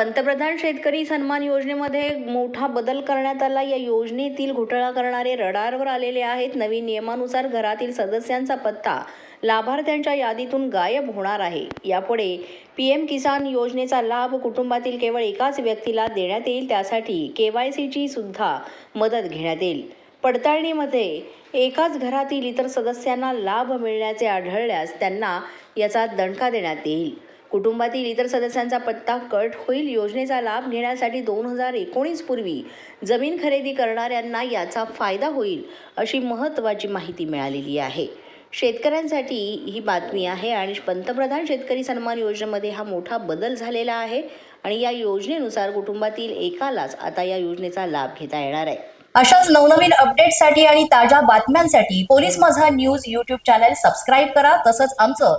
पंतप्रधान शेतकरी सन्मान योजनेमध्ये मोठा बदल करण्यात आला. या योजनेतील घोटाळा करणारे रडारवर आलेले आहेत. नवीन नियमानुसार घरातील सदस्यांचा पत्ता लाभार्थ्यांच्या यादीतून गायब होणार आहे. यापुढे पी एम किसान योजनेचा लाभ कुटुंबातील केवळ एकाच व्यक्तीला देण्यात येईल त्यासाठी के वाय सीची सुद्धा मदत घेण्यात येईल. पडताळणीमध्ये एकाच घरातील इतर सदस्यांना लाभ मिळण्याचे आढळल्यास त्यांना याचा दणका देण्यात येईल. कुटुंबातील इतर सदस्यांचा पत्ता कट होईल. योजनेचा लाभ घेण्यासाठी दोन हजार एकोणीस पूर्वी जमीन खरेदी करणाऱ्यांना याचा फायदा होईल अशी महत्त्वाची माहिती मिळालेली आहे. शेतकऱ्यांसाठी ही बातमी आहे आणि पंतप्रधान शेतकरी सन्मान योजनेमध्ये हा मोठा बदल झालेला आहे आणि या योजनेनुसार कुटुंबातील एकालाच आता या योजनेचा लाभ घेता येणार आहे. अशाच नवनवीन अपडेट्ससाठी आणि ताज्या बातम्यांसाठी police Majha news YouTube channel subscribe करा. तसंच आमचं